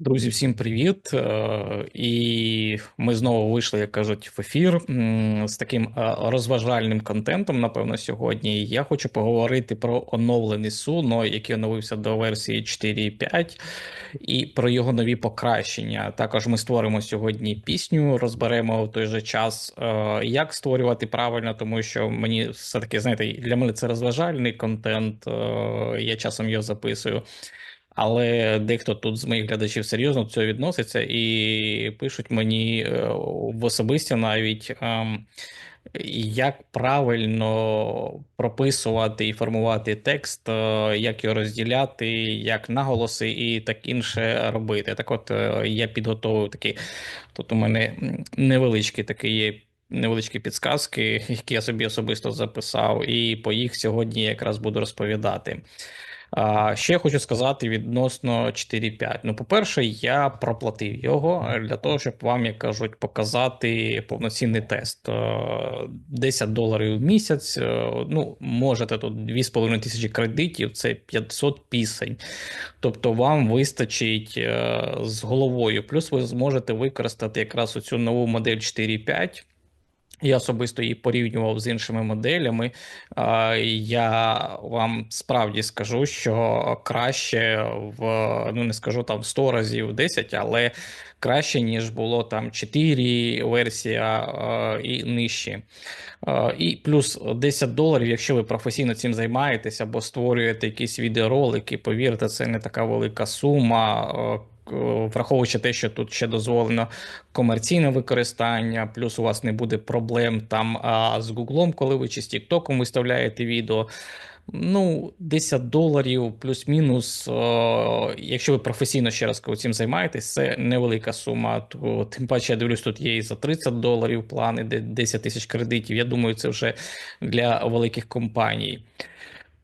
Друзі, всім привіт! Е, І ми знову вийшли, як кажуть, в ефір з таким е, розважальним контентом. Напевно, сьогодні я хочу поговорити про оновлений Suno, який оновився до версії 4.5, і про його нові покращення. Також ми створимо сьогодні пісню, розберемо в той же час, е, як створювати правильно, тому що мені все таки знаєте, для мене це розважальний контент. Я часом його записую. Але дехто тут з моїх глядачів серйозно до цього відноситься і пишуть мені е, в особисті навіть, ем, як правильно прописувати і формувати текст, е, як його розділяти, як наголоси і так інше робити. Так, от е, я підготовив такий. Тут у мене невеличкі такі є. Невеличкі підсказки, які я собі особисто записав, і по їх сьогодні якраз буду розповідати. Ще хочу сказати відносно 4.5. Ну, по-перше, я проплатив його для того, щоб вам, як кажуть, показати повноцінний тест. 10 доларів в місяць. Ну, можете тут 2,5 тисячі кредитів, це 500 пісень. Тобто вам вистачить з головою. Плюс ви зможете використати якраз оцю нову модель 4.5. Я особисто її порівнював з іншими моделями. Я вам справді скажу, що краще в ну не скажу там 100 разів 10, але краще ніж було там 4 версія і нижче. І плюс 10 доларів, якщо ви професійно цим займаєтесь або створюєте якісь відеоролики, повірте, це не така велика сума. Е, враховуючи те, що тут ще дозволено комерційне використання, плюс у вас не буде проблем там а, з Гуглом, коли ви чи з Тіктоком виставляєте відео. Ну, 10 доларів плюс-мінус. Якщо ви професійно ще раз цим займаєтесь, це невелика сума. То, тим паче, я дивлюсь, тут є і за 30 доларів плани, де 10 тисяч кредитів. Я думаю, це вже для великих компаній.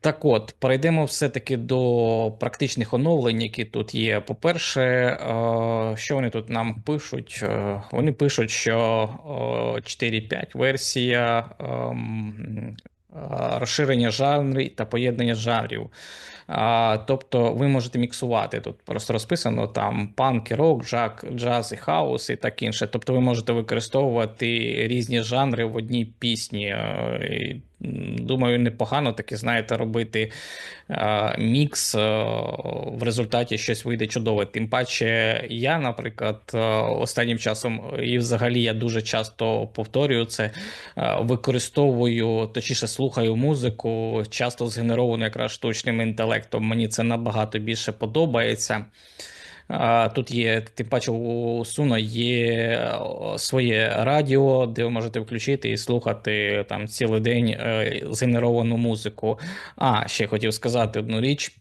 Так от, перейдемо все-таки до практичних оновлень, які тут є. По-перше, е, що вони тут нам пишуть? Е, вони пишуть, що 4.5 версія ем, е, розширення жанрів та поєднання жанрів. Тобто ви можете міксувати тут просто розписано там панк, рок, джак, джаз і хаус і так інше. Тобто ви можете використовувати різні жанри в одній пісні. Думаю, непогано таки, знаєте, робити а, мікс а, в результаті щось вийде чудове. Тим паче, я, наприклад, останнім часом і взагалі я дуже часто повторюю це, використовую, точніше слухаю музику, часто згенеровану якраз штучним інтелектом. Мені це набагато більше подобається. Тут є, тим паче, у Суно є своє радіо, де ви можете включити і слухати там цілий день е, згенеровану музику. А ще хотів сказати одну річ.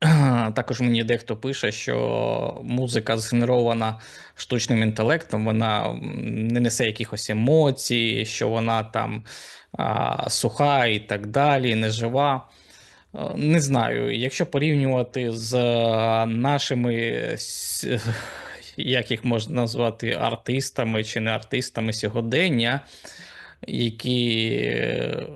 Також мені дехто пише, що музика згенерована штучним інтелектом, вона не несе якихось емоцій, що вона там а, суха і так далі, нежива. Е, не знаю, якщо порівнювати з е, нашими, як їх можна назвати, артистами чи не артистами сьогодення, які е,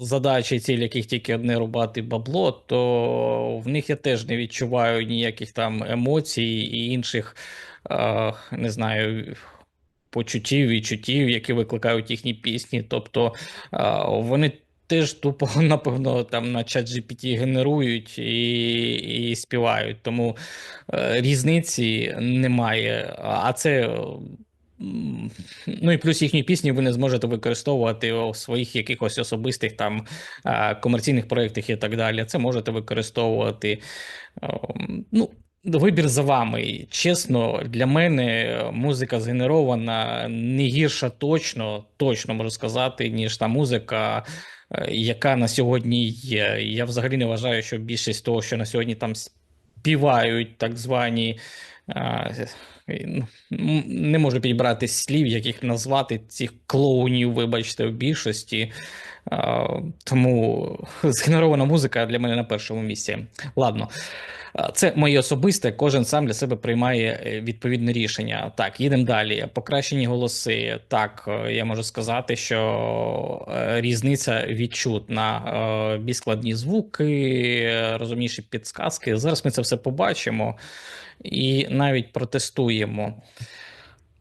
задачі, ціль яких тільки одне рубати бабло, то в них я теж не відчуваю ніяких там емоцій і інших, не знаю. Почуттів, відчуттів, які викликають їхні пісні. Тобто вони теж тупо, напевно, там на чат GPT генерують і і співають. Тому е, різниці немає. А це. Ну і плюс їхні пісні ви не зможете використовувати у своїх якихось особистих там е, комерційних проєктах і так далі. Це можете використовувати. Е, ну, Вибір за вами. Чесно, для мене музика згенерована не гірша точно, точно можу сказати, ніж та музика, Е, яка на сьогодні є. Я взагалі не вважаю, що більшість того, що на сьогодні там співають так звані. Е, ну, не можу підібрати слів, яких назвати цих клоунів, вибачте, в більшості. Тому згенерована музика для мене на першому місці. Ладно. Це моє особисте, кожен сам для себе приймає е, відповідне рішення. Так, їдемо далі. Покращені голоси. Так, е, я можу сказати, що е, різниця відчутна. Більш складні звуки, розумніші підсказки. Зараз ми це все побачимо і навіть протестуємо.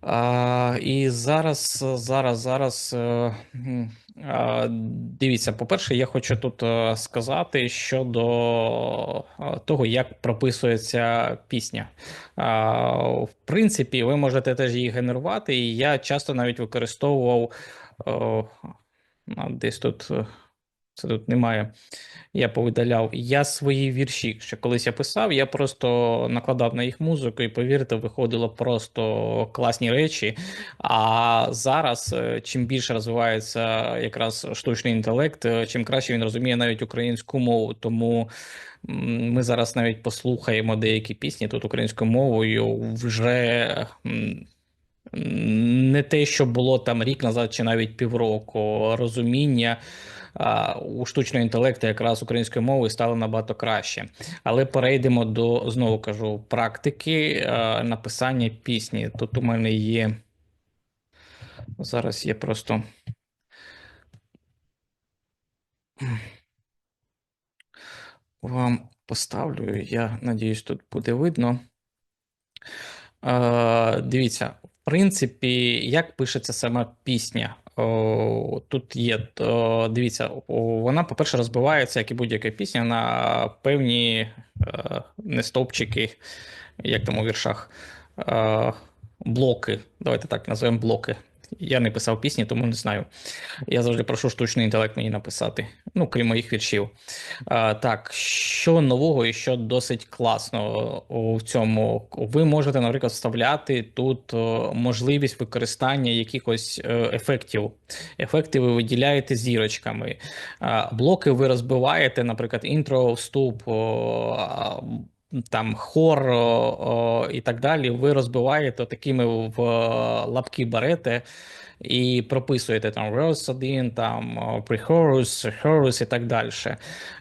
А, і зараз, зараз, зараз. Е, Дивіться, по-перше, я хочу тут е, сказати щодо е, того, як прописується пісня. В принципі, ви можете теж її генерувати, і я часто навіть використовував десь тут. Це тут немає. Я повидаляв. Я свої вірші, ще колись я писав, я просто накладав на їх музику, і повірте, виходило просто класні речі. А зараз, е, чим більше розвивається якраз штучний інтелект, е, чим краще він розуміє навіть українську мову. Тому ми зараз навіть послухаємо деякі пісні тут українською мовою вже. Не те, що було там рік назад чи навіть півроку, розуміння у штучного інтелекту якраз українською мовою стало набагато краще. Але перейдемо до знову кажу практики написання пісні. Тут у мене є зараз. Я просто вам поставлю. Я надіюсь, тут буде видно. Е, дивіться, в принципі, як пишеться сама пісня. О, тут є, дивіться, вона, по-перше, розбивається, як і будь-яка пісня, на певні е, не стовпчики, як там у віршах, е, блоки. Давайте так назвемо блоки. Я не писав пісні, тому не знаю. Я завжди прошу штучний інтелект мені написати, ну, крім моїх віршів. А, так, що нового і що досить класно в цьому? Ви можете, наприклад, вставляти тут можливість використання якихось е, ефектів. Ефекти ви виділяєте зірочками. Блоки ви розбиваєте, наприклад, інтро, вступ. О, там хор о, о, і так далі, ви розбиваєте такими в лапки берете і прописуєте там verse 1, там о, pre-chorus, chorus і так далі.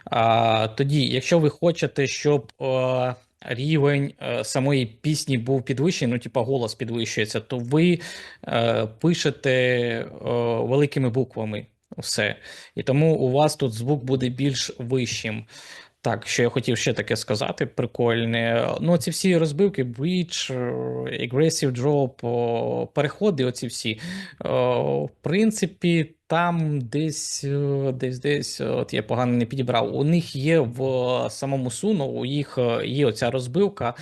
А, тоді, якщо ви хочете, щоб е, рівень е, самої пісні був підвищений, ну, типа голос підвищується, то ви е, пишете е, великими буквами все. І тому у вас тут звук буде більш вищим. Так, що я хотів ще таке сказати, прикольне. Ну, ці всі розбивки, bridge, е, aggressive drop, переходи, оці всі. В принципі, там десь, е, десь, десь, от я погано не підібрав. У них є в самому суну, у їх е, є оця розбивка,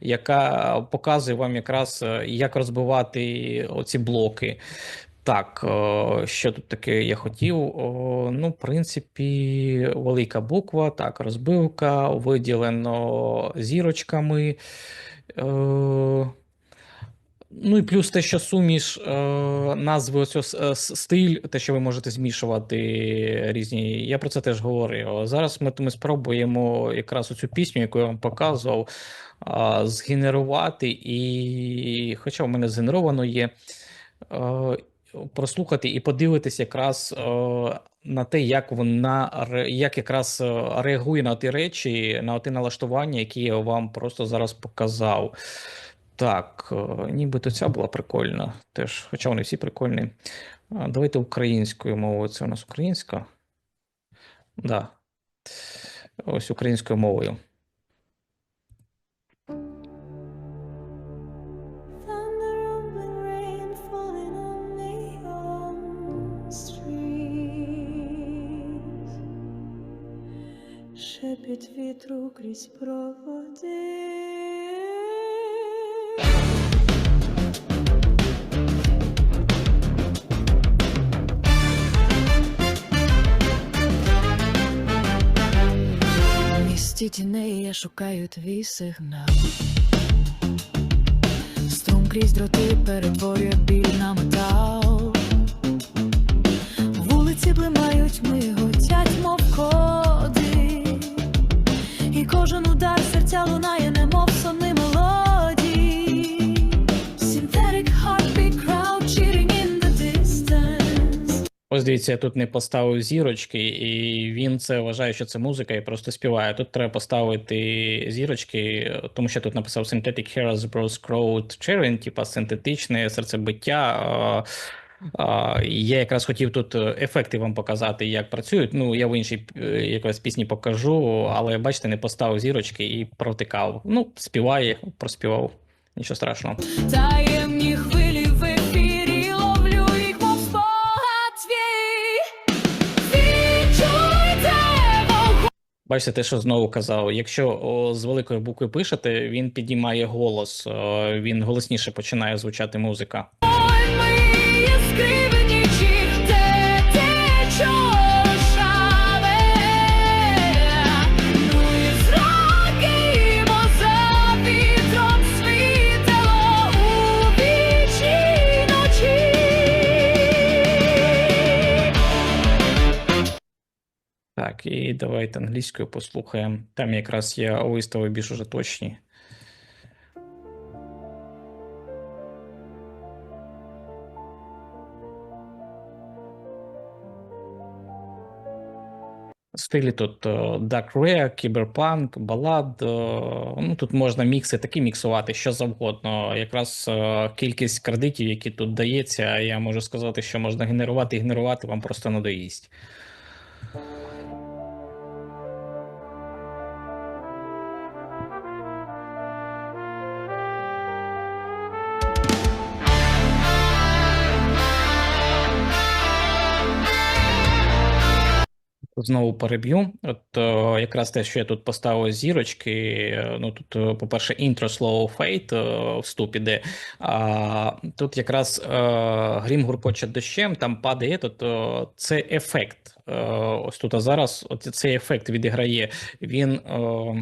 яка показує вам якраз, е, як розбивати оці блоки. Так, е, що тут таке я хотів? Ну, в принципі, велика буква, так, розбивка, виділено зірочками. Е, Ну і плюс те, що суміш е, назви е, с- стиль, те, що ви можете змішувати різні. Я про це теж говорив. Зараз ми, ми спробуємо якраз оцю пісню, яку я вам показував, згенерувати, і, хоча в мене згенеровано є, е, прослухати і подивитись якраз е, на те, як вона як якраз е, реагує на ті речі, на ті налаштування, які я вам просто зараз показав. Так, е, нібито ця була прикольна теж, хоча вони всі прикольні. Давайте українською мовою. Це у нас українська? Да. Ось українською мовою. Шепіт вітру крізь проводи. Місті тіней я шукаю твій сигнал. Струм крізь дроти перетворює біль на метал. Кожен удар серця лунає, немов сонни мелодії. Synthetic heartbeat crowd cheering in the distance. Ось дивіться, я тут не поставив зірочки, і він це вважає, що це музика і просто співає. Тут треба поставити зірочки, тому що тут написав Synthetic Heroes Bros Crowd Cheering, типа синтетичне серцебиття. Я якраз хотів тут е, ефекти вам показати, як працюють. Ну, я в іншій е, якраз пісні покажу, але бачите, не поставив зірочки і протикав. Ну, співає, проспівав. Нічого страшного. Таємні хвилі в ефірі ловлю їх, мов спогад свій. Відчуйте вогонь. Бачите, те, що знову казав. Якщо о, з великої букви пишете, він піднімає голос, о, він голосніше починає звучати музика. Так, і давайте англійською послухаємо. Там якраз я виставив більш уже точні. Стилі тут Dark Rare, Кіберпанк, балад. Ну тут можна мікси такі міксувати, що завгодно. Якраз е, кількість кредитів, які тут дається, я можу сказати, що можна генерувати і генерувати, вам просто надоїсть. Знову переб'ю. От о, якраз те, що я тут поставив зірочки. е, Ну тут, е, по-перше, інтро слово е, вступ іде. А тут якраз о, грім гуркоче дощем, там падає. Тут е, це ефект. О, ось тут а зараз от цей ефект відіграє. Він. О,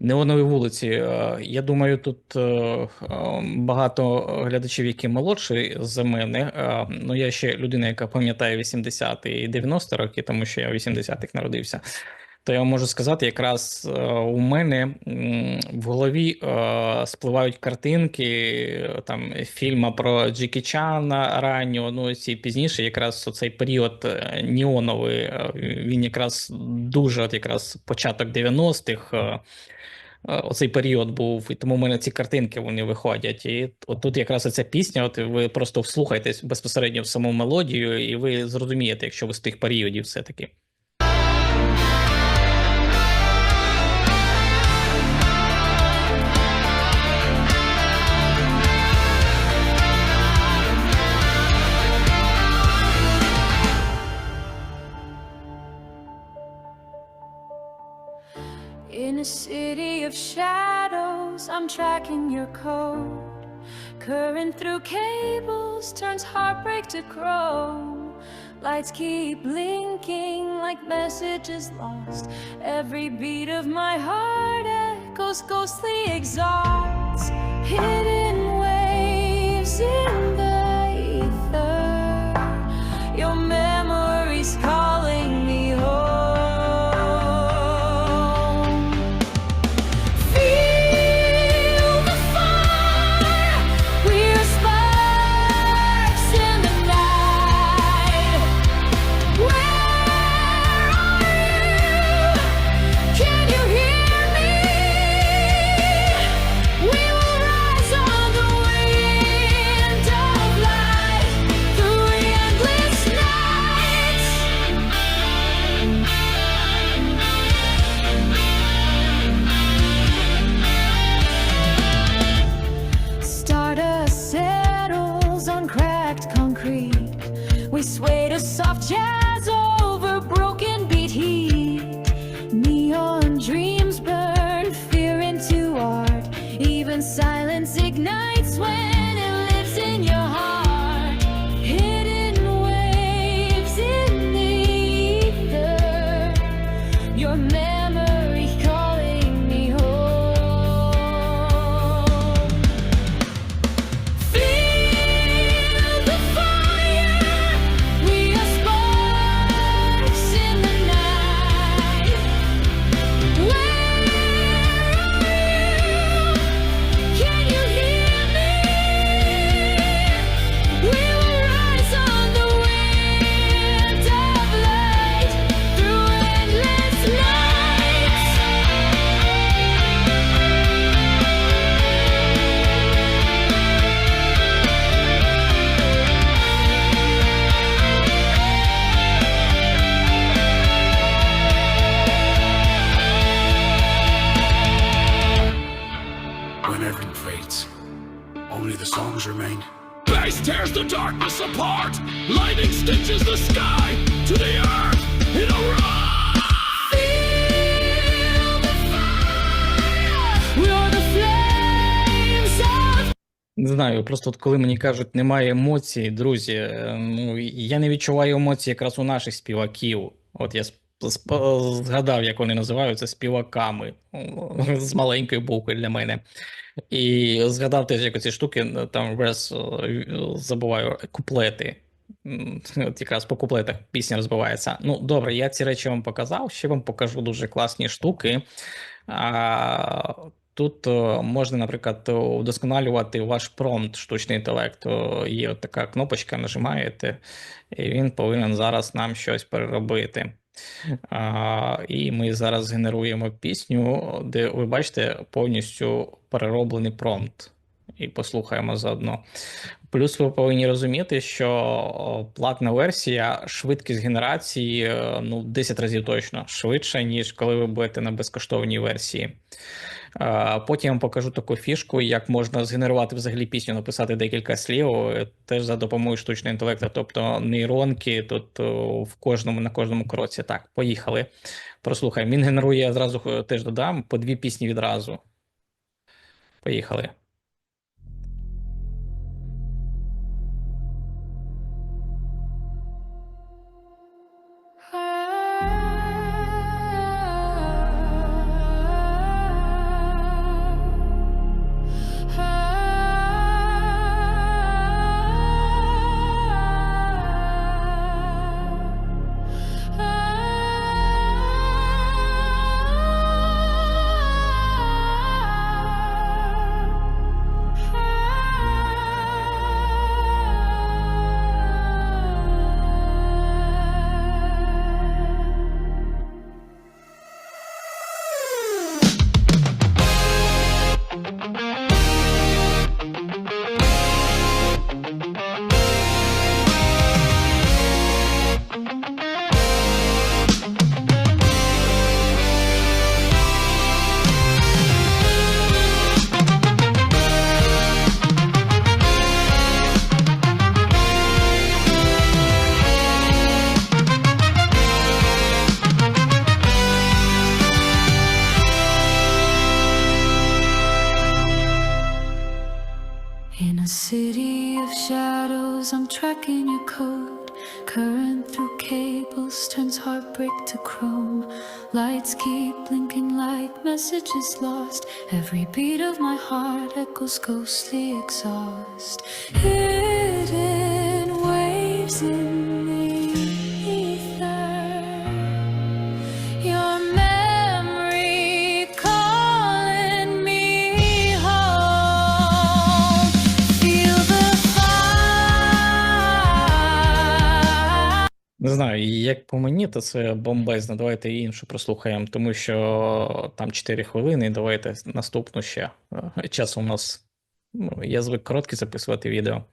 Неонові вулиці. Е, Я думаю, тут е, е, багато глядачів, які молодші за мене. Ну, я ще людина, яка пам'ятає 80-ті і 90 роки, тому що я в 80-х народився. То я можу сказати, якраз е, у мене в голові е, спливають картинки е, там фільма про Джекі Чана раннього, ну ці пізніше, якраз цей період неоновий, е, він якраз дуже, от якраз початок 90-х. е, Е, Оцей період був, і тому в мене ці картинки вони виходять. І от тут якраз ця пісня, от ви просто вслухайтесь безпосередньо в саму мелодію, і ви зрозумієте, якщо ви з тих періодів все-таки. In shadows, I'm tracking your code. Current through cables turns heartbreak to chrome. Lights keep blinking like messages lost. Every beat of my heart echoes ghostly exalts. Hidden waves in silence ignites when apart. Lightning stitches the sky to the earth in a rush. Не знаю, просто от коли мені кажуть, немає емоцій, друзі, е, ну я не відчуваю емоцій якраз у наших співаків. От я згадав, як вони називаються співаками з маленької букви для мене. І згадав теж, як ці штуки, е, там враз е, забуваю куплети. От якраз по куплетах пісня розбивається. Ну, добре, я ці речі вам показав. Ще вам покажу дуже класні штуки. А, тут е, можна, наприклад, вдосконалювати ваш промпт, штучний інтелект. Є от така кнопочка, нажимаєте, і він повинен зараз нам щось переробити. А, і ми зараз генеруємо пісню, де ви бачите повністю перероблений промпт. І послухаємо заодно. Плюс ви повинні розуміти, що платна версія, швидкість генерації е, ну, 10 разів точно швидша, ніж коли ви будете на безкоштовній версії. Е, Потім покажу таку фішку, як можна згенерувати взагалі пісню, написати декілька слів, е, теж за допомогою штучного інтелекту, тобто нейронки тут в кожному на кожному кроці. Так, поїхали. Прослухаємо. Він генерує, я зразу е, теж додам по дві пісні відразу. Поїхали. Messages lost. Every beat of my heart echoes ghostly exhaust. Hidden waves in the як по мені, то це бомбезно. Давайте іншу прослухаємо, тому що там 4 хвилини. Давайте наступну ще. Е, Час у нас. Ну, я звик короткі записувати відео.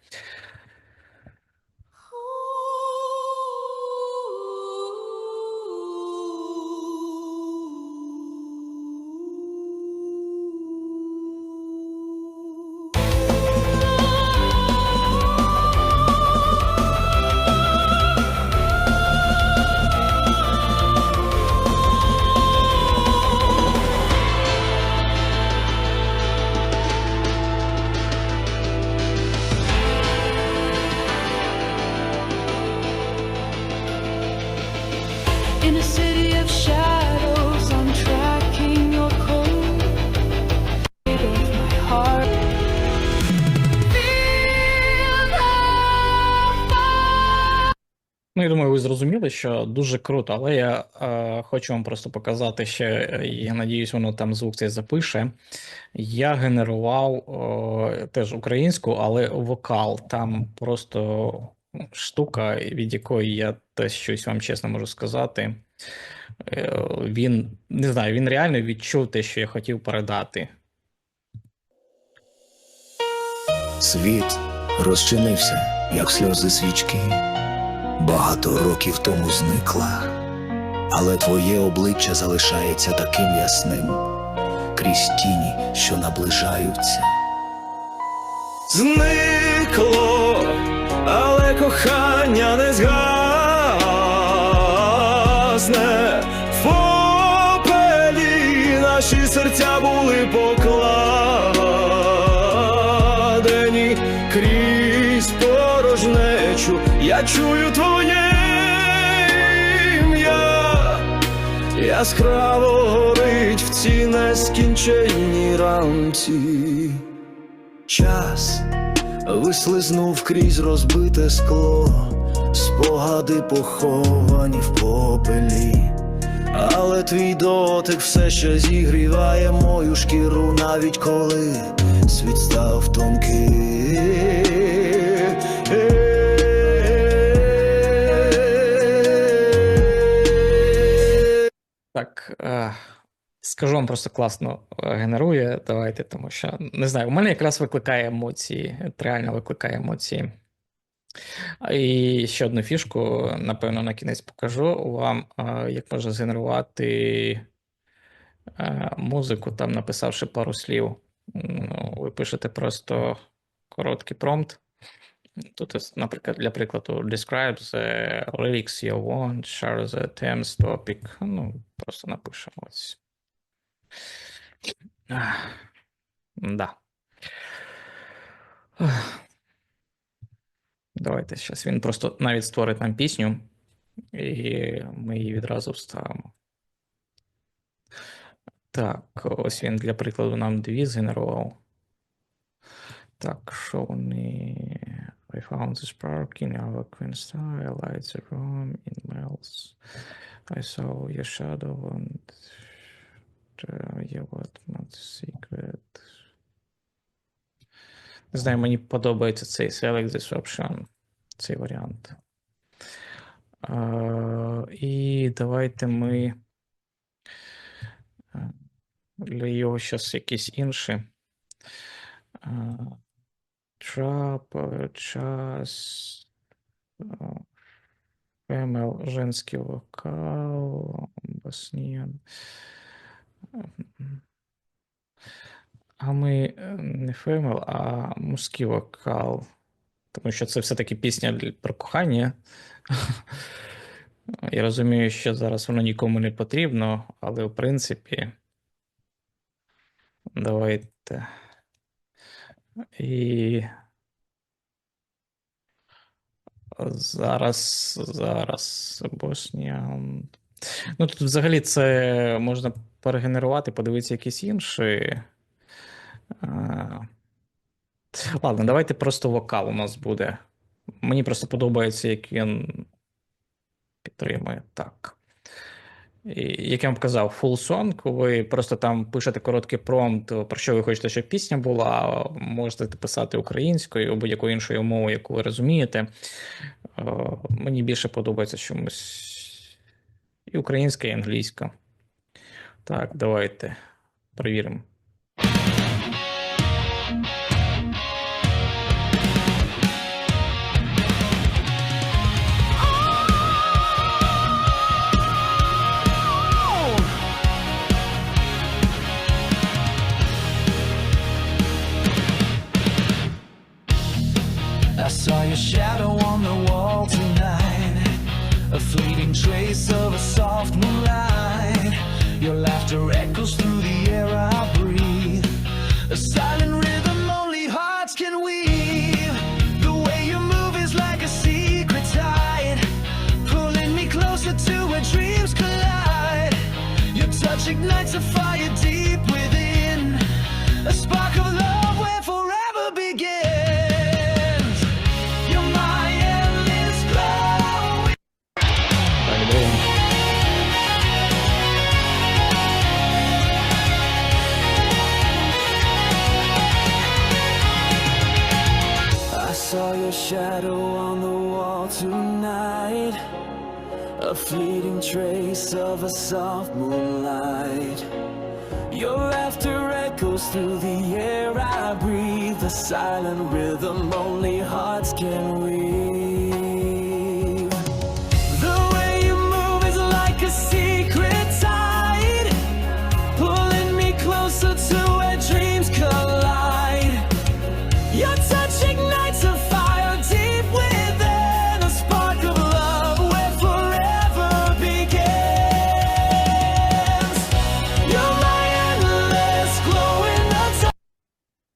Ну, я думаю, ви зрозуміли, що дуже круто, але я е, хочу вам просто показати ще, е, я надіюсь, воно там звук цей запише. Я генерував е, теж українську, але вокал. Там просто штука, від якої я теж щось вам чесно можу сказати. Е, він не знаю, він реально відчув те, що я хотів передати. Світ розчинився, як сльози свічки. Багато років тому зникла, але твоє обличчя залишається таким ясним, крізь тіні, що наближаються. Зникло але кохання не згасне. В попелі наші серця були покладені Я чую твоє ім'я, яскраво горить в ці нескінченні ранці. Час вислизнув крізь розбите скло, спогади поховані в попелі, але твій дотик все ще зігріває мою шкіру, навіть коли світ став тонкий. Е, скажу вам просто класно е, генерує. Давайте, тому що не знаю, у мене якраз викликає емоції, реально викликає емоції. І ще одну фішку, напевно, на кінець покажу вам, е, як можна згенерувати музику, там написавши пару слів. Ну, ви пишете просто короткий промпт. Тут, наприклад, для прикладу, describe the lyrics you want, share the themes topic. Ну, просто напишемо ось. Да. Давайте зараз він просто навіть створить нам пісню, і ми її відразу вставимо. Так, ось він для прикладу нам дві згенерував. Так, що вони. I found this spark in our queen star. I light room in melts. I saw your shadow and uh, yeah, what secret. Не знаю, мені подобається цей Select this option, цей варіант. І давайте ми е, для його зараз якісь інші. А, Трап, е, час, ФМЛ, женський вокал, басніян. А ми е, не ФМЛ, а мужський вокал. Тому що це все-таки пісня про кохання. Я розумію, що зараз воно нікому не потрібно, але в принципі. Давайте. І зараз, зараз Боснія. Ну, тут взагалі це можна перегенерувати, подивитися якісь інші. Ладно, давайте просто вокал у нас буде. Мені просто подобається, як він підтримує. Так. Як я вам казав, full song, ви просто там пишете короткий промпт, про що ви хочете, щоб пісня була. Можете писати українською або будь-якою іншою мовою, яку ви розумієте. Е, Мені більше подобається чомусь і українська, і англійська. Так, давайте перевіримо. Yeah.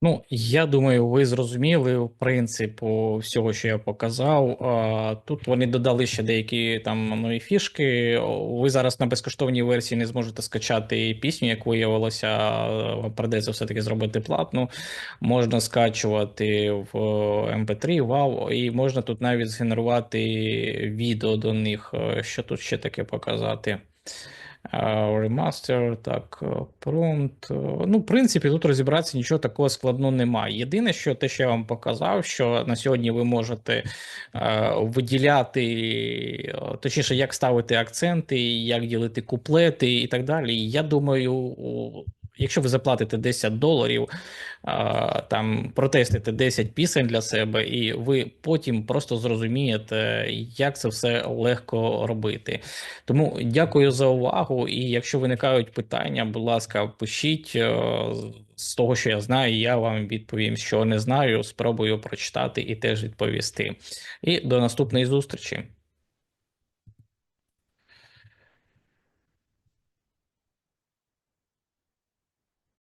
Ну, я думаю, ви зрозуміли принцип о, всього, що я показав. Тут вони додали ще деякі там нові фішки. Ви зараз на безкоштовній версії не зможете скачати пісню, як виявилося, вам придеться все-таки зробити платну. Можна скачувати в MP3, WAV, і можна тут навіть згенерувати відео до них. Е, Що тут ще таке показати? Ремастер, так, е, промпт. Е, Ну, в принципі, тут розібратися нічого такого складного немає. Єдине, що те, що я вам показав, що на сьогодні ви можете е, виділяти, точніше, як ставити акценти, як ділити куплети і так далі. Я думаю, якщо ви заплатите 10 доларів, там протестите 10 пісень для себе, і ви потім просто зрозумієте, як це все легко робити. Тому дякую за увагу. І якщо виникають питання, будь ласка, пишіть е, з того, що я знаю, я вам відповім, що не знаю. Спробую прочитати і теж відповісти. І до наступної зустрічі.